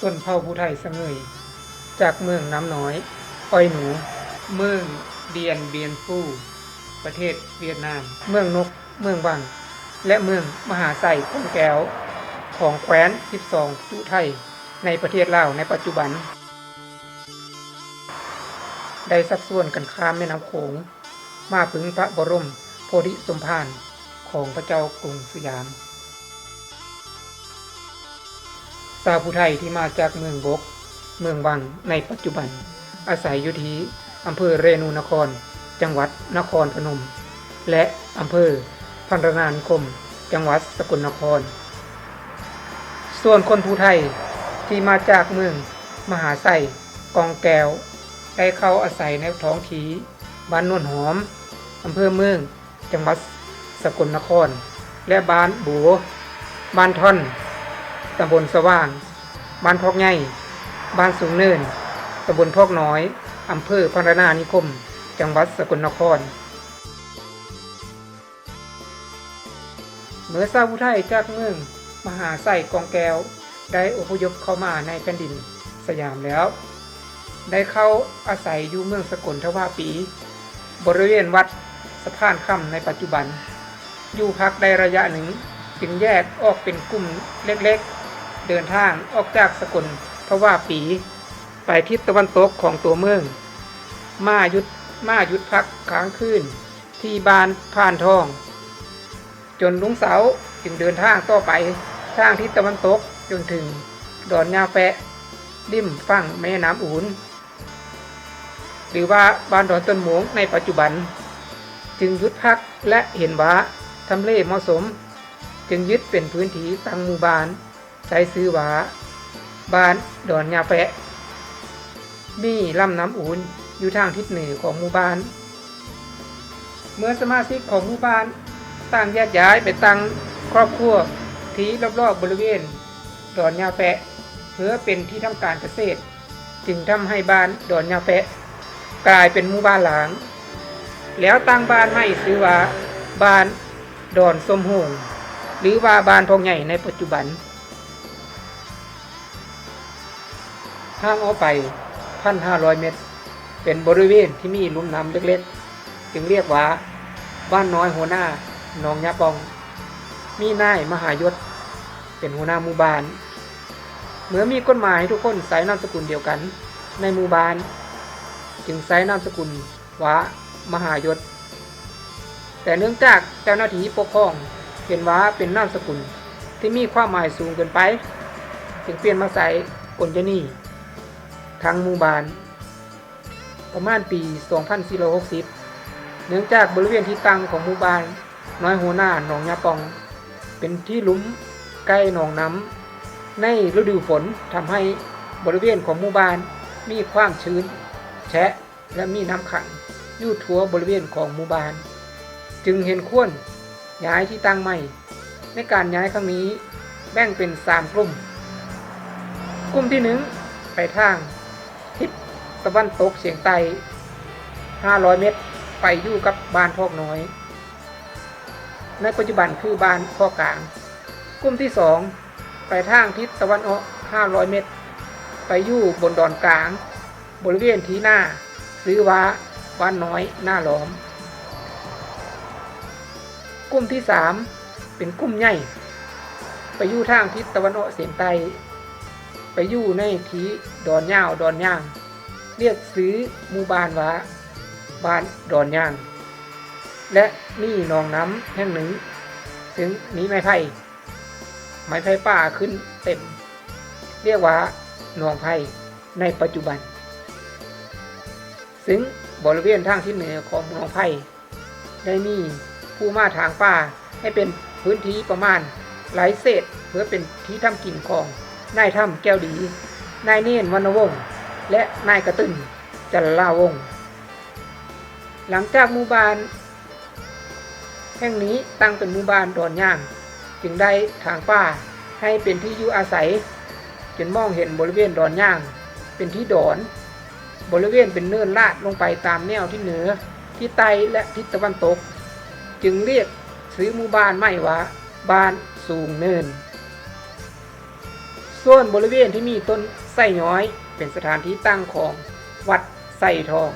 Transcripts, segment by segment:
ส้นเผ่าผู้ไทยเสงยจากเมืองน้ำน้อย อ้อยหนู เมืองเดียนเบียนฟู่ประเทศเวียดนาม เมืองนก เมืองวัง และเมืองมหาไสกงแก้ว ของแคว้น 12 จุไทย ในประเทศลาวในปัจจุบัน ได้สักส่วนกันข้ามแม่น้ำโขง มาพึงพระบรมโพธิสมภารของพระเจ้ากรุงสยามาวผู้ไทยที่มาจากเมืองบก เมืองวังในปัจจุบัน อาศัยอยู่ที่อำเภอเรนูนคร จังหวัดนครพนม และอำเภอพันรนานิคม จังหวัดสกลนคร ส่วนคนผู้ไทยที่มาจากเมืองมหาไส่กองแก้ว ได้เข้าอาศัยในท้องที่บ้านนวลหอมอำเภอเมือง จังหวัดสกลนคร และบ้านบัวบ้านท่อน ตำบลสว่าง บ้านพอกใหญ่บ้านสูงเนินตำบลพอกน้อยอำเภอพันรนานิคม จังหวัดสกลนครเมื่อชาวผู้ไทยจากเมืองมหาไส่กองแก้ว ได้อพยพเข้ามาในแผ่นดินสยามแล้ว ได้เข้าอาศัยอยู่เมืองสกลทวาปี บริเวณวัดสะพานค่ำในปัจจุบัน อยู่พักได้ระยะหนึ่งจึงแยกออกเป็นกลุ่มเล็กๆ เดินทางออกจากสกลทว่าปีไปทิศตะวันตกของตัวเมือง มาหยุดมาหยุดพักค้างคืนที่บ้านพานทอง จนลุงเสาจึงเดินทางต่อไปทางทิศตะวันตกจนถึงดอนยาแปะริมฝั่งแม่น้ำอูนหรือว่าบ้านดอนต้นหมงในปัจจุบัน จึงหยุดพักและเห็นว่าทำเลเหมาะสม จึงยึดเป็นพื้นที่ตั้งหมู่บ้าน ใช้ซื้อว่าบ้านดอนยาแปะ มีลำน้ำอูนอยู่ทางทิศเหนือของหมู่บ้าน เมื่อสมาชิกของหมู่บ้านต่างแยกย้ายไปตั้งครอบครัวที่รอบๆบริเวณดอนยาแปะ เพื่อเป็นที่ทำการเกษตร จึงทำให้บ้านดอนยาแปะ กลายเป็นหมู่บ้านหลาง แล้วตั้งบ้านใหม่ชื่อว่าบ้านดอนสมหงหรือว่าบ้านทองใหญ่ในปัจจุบัน ทางออกไป 1,500 เมตร เป็นบริเวณที่มีลุ่มน้ำเล็กๆ จึงเรียกว่า บ้านน้อยหัวหน้าหนองยาปอง มีนายมหายศ เป็นหัวหน้าหมู่บ้าน เมื่อมีกฎหมายทุกคนใส่นามสกุลเดียวกัน ในหมู่บ้าน จึงใช้นามสกุลว่ามหายศ แต่เนื่องจากเจ้าหน้าที่ปกครองเห็นว่าเป็นนามสกุลที่มีความหมายสูงเกินไป จึงเปลี่ยนมาใส่กลยนี ทั้งหมู่บ้าน ประมาณปี 2460 เนื่องจากบริเวณที่ตั้งของหมู่บ้าน น้อยหัวหน้าหนองยาปอง เป็นที่ลุ่มใกล้หนองน้ำในฤดูฝนทำให้บริเวณของหมู่บ้านมีความชื้น แฉะและมีน้ำขังอยู่ทั่วบริเวณของหมู่บ้าน จึงเห็นควรย้ายที่ตั้งใหม่ ในการย้ายครั้งนี้แบ่งเป็น 3 กลุ่ม กลุ่มที่ 1 ไปทาง ตะวันตกเฉียงใต้ 500 เมตร ไปอยู่กับบ้านพอกน้อย ในปัจจุบันคือบ้านพอกลาง กลุ่มที่ 2 ไปทางทิศตะวันออก 500 เมตร ไปอยู่บนดอนกลาง บริเวณที่หน้าซื้อว่าบ้านน้อยหน้าล้อม กลุ่มที่สามเป็นกลุ่มใหญ่ ไปอยู่ทางทิศตะวันออกเฉียงใต้ ไปอยู่ในทีดอนย่าวดอนย่าง เรียกซื้อหมู่บ้านว่าบ้านดอนย่าง และมีหนองน้ำแห่งหนึ่ง ซึ่งมีไม้ไผ่ไม้ไผ่ป่าขึ้นเต็ม เรียกว่าหนองไผ่ในปัจจุบัน ซึ่งบริเวณทางทิศเหนือของหนองไผ่ได้มีผู้มาทางป่าให้เป็นพื้นที่ประมาณหลายเศษเพื่อเป็นที่ทำกินของนายถ้ำแก้วดี นายเนียนวรรณวงศ์ และนายกระตึนจันลาวง หลังจากหมู่บ้าน แห่งนี้ตั้งเป็นหมู่บ้านดอนย่าง จึงได้ทางป่าให้เป็นที่อยู่อาศัยจนมองเห็นบริเวณดอนย่าง เป็นที่ดอน บริเวณเป็นเนินลาดลงไปตามแนวที่เหนือที่ใต้และทิศตะวันตก จึงเรียกซื้อหมู่บ้านไม่ว่าบ้านสูงเนิน ส่วนบริเวณที่มีต้นไส้ย้อย เป็นสถานที่ตั้งของวัดไส้ทอง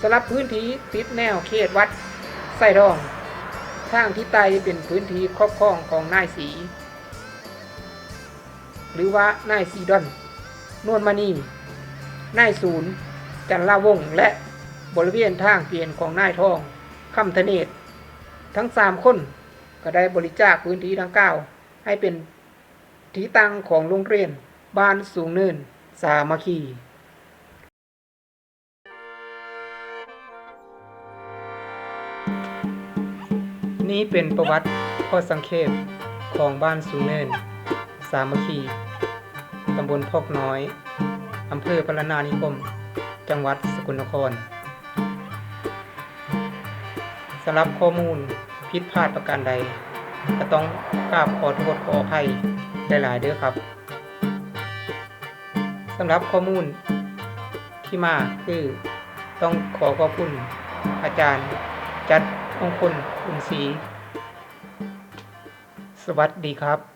สำหรับพื้นที่ติดแนวเขตวัดไส้ทองทางที่ใต้เป็นพื้นที่ครอบครองของนายสี หรือว่านายสีดอนนวลมณีนายศูนย์ จันลาวงและบริเวณทางเปลี่ยนของนายทองคำธเนศทั้งสามคนก็ได้บริจาคพื้นที่ดังกล่าวให้เป็น ที่ตั้งของโรงเรียน บ้านสูงเนิน สามัคคีนี่เป็นประวัติข้อสังเขปของบ้านสูงเนิน สามัคคี ตำบลพอกน้อย อำเภอพรนานิคม จังหวัดสกลนคร สำหรับข้อมูลผิดพลาดประการใด ก็ต้องกราบขอโทษขออภัย หลายๆเด้อครับสำหรับข้อมูลที่มาคือต้องขอขอบคุณอาจารย์จัดองคลคุณศรีสวัสดีครับ